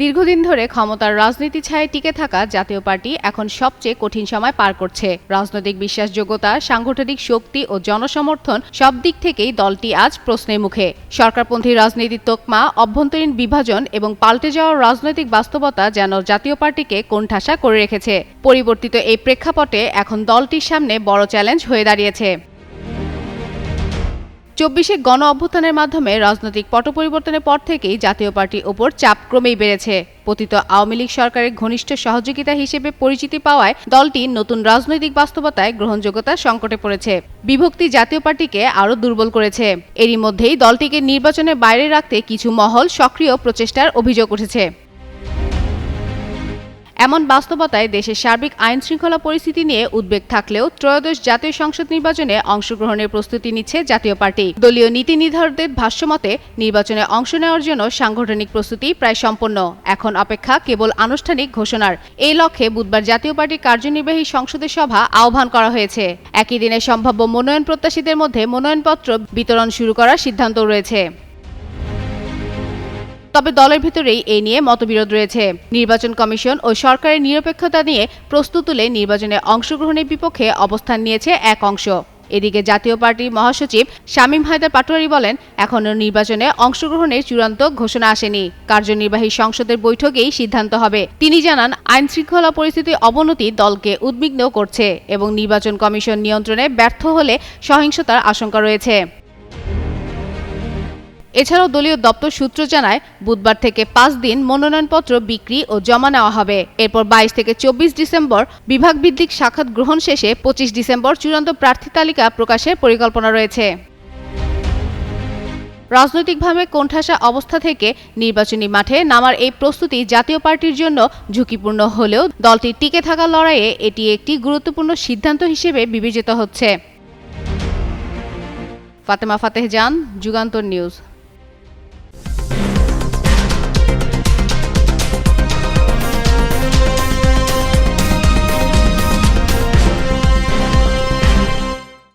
দীর্ঘদিন ধরে ক্ষমতার রাজনীতি ছায়ে টিকে থাকা জাতীয় পার্টি এখন সবচেয়ে কঠিন সময় পার করছে। রাজনৈতিক বিশ্বাসযোগ্যতা, সাংগঠনিক শক্তি ও জনসমর্থন সব দিক থেকেই দলটি আজ প্রশ্নের মুখে। সরকারপন্থী রাজনীতির তোকমা, অভ্যন্তরীণ বিভাজন এবং পাল্টে যাওয়া রাজনৈতিক বাস্তবতা যেন জাতীয় পার্টিকে কোণঠাসা করে রেখেছে। পরিবর্তিত এই প্রেক্ষাপটে এখন দলটির সামনে বড় চ্যালেঞ্জ হয়ে দাঁড়িয়েছে। চব্বিশে গণ অভ্যুত্থানের মাধ্যমে রাজনৈতিক পট পরিবর্তনের পর থেকেই জাতীয় পার্টির ওপর চাপ ক্রমেই বেড়েছে। পতিত আওয়ামী লীগ সরকারের ঘনিষ্ঠ সহযোগিতা হিসেবে পরিচিতি পাওয়ায় দলটি নতুন রাজনৈতিক বাস্তবতায় গ্রহণযোগ্যতা সংকটে পড়েছে। বিভক্তি জাতীয় পার্টিকে আরও দুর্বল করেছে। এরই মধ্যেই দলটিকে নির্বাচনের বাইরে রাখতে কিছু মহল সক্রিয় প্রচেষ্টার অভিযোগ উঠেছে। এমন বাস্তবতায় দেশের সার্বিক আইন শৃঙ্খলা পরিস্থিতি নিয়ে উদ্বেগ থাকলেও ত্রয়োদশ জাতীয় সংসদ নির্বাচনে অংশগ্রহণের প্রস্তুতি নিচ্ছে জাতীয় পার্টি। দলীয় নীতি নির্ধারকদের ভাষ্যমতে, নির্বাচনে অংশ নেওয়ার জন্য সাংগঠনিক প্রস্তুতি প্রায় সম্পন্ন। এখন অপেক্ষা কেবল আনুষ্ঠানিক ঘোষণার। এই লক্ষ্যে বুধবার জাতীয় পার্টির কার্যনির্বাহী সংসদের সভা আহ্বান করা হয়েছে। একই দিনে সম্ভাব্য মনোনয়ন প্রত্যাশীদের মধ্যে মনোনয়নপত্র বিতরণ শুরু করার সিদ্ধান্ত রয়েছে। তবে দলের ভিতরেই এই নিয়ে মতবিরোধ রয়েছে। নির্বাচন কমিশন ও সরকারের নিরপেক্ষতা নিয়ে প্রস্তুত তুলে নির্বাচনে অংশগ্রহণের বিপক্ষে অবস্থান নিয়েছে এক অংশ। এদিকে জাতীয় পার্টির মহাসচিব শামীম হায়দার পাটোয়ারি বলেন, এখনও নির্বাচনে অংশগ্রহণের চূড়ান্ত ঘোষণা আসেনি। কার্যনির্বাহী সংসদের বৈঠকেই সিদ্ধান্ত হবে। তিনি জানান আইন শৃঙ্খলা পরিস্থিতির অবনতি দলকে উদ্বিগ্ন করছে এবং নির্বাচন কমিশন নিয়ন্ত্রণে ব্যর্থ হলে সহিংসতার আশঙ্কা রয়েছে। এছাড়াও দলীয় দপ্তর সূত্র জানায়, বুধবার থেকে পাঁচ দিন মনোনয়নপত্র বিক্রি ও জমা নেওয়া হবে। এরপর বাইশ থেকে চব্বিশ ডিসেম্বর বিভাগ ভিত্তিক সাক্ষাৎ গ্রহণ শেষে পঁচিশ ডিসেম্বর চূড়ান্ত প্রার্থী তালিকা প্রকাশের পরিকল্পনা রয়েছে। রাজনৈতিকভাবে কোণঠাসা অবস্থা থেকে নির্বাচনী মাঠে নামার এই প্রস্তুতি জাতীয় পার্টির জন্য ঝুঁকিপূর্ণ হলেও দলটির টিকে থাকার লড়াইয়ে এটি একটি গুরুত্বপূর্ণ সিদ্ধান্ত হিসেবে বিবেচিত হচ্ছে। ফাতেমা ফাতেহ জান, যুগান্তর নিউজ।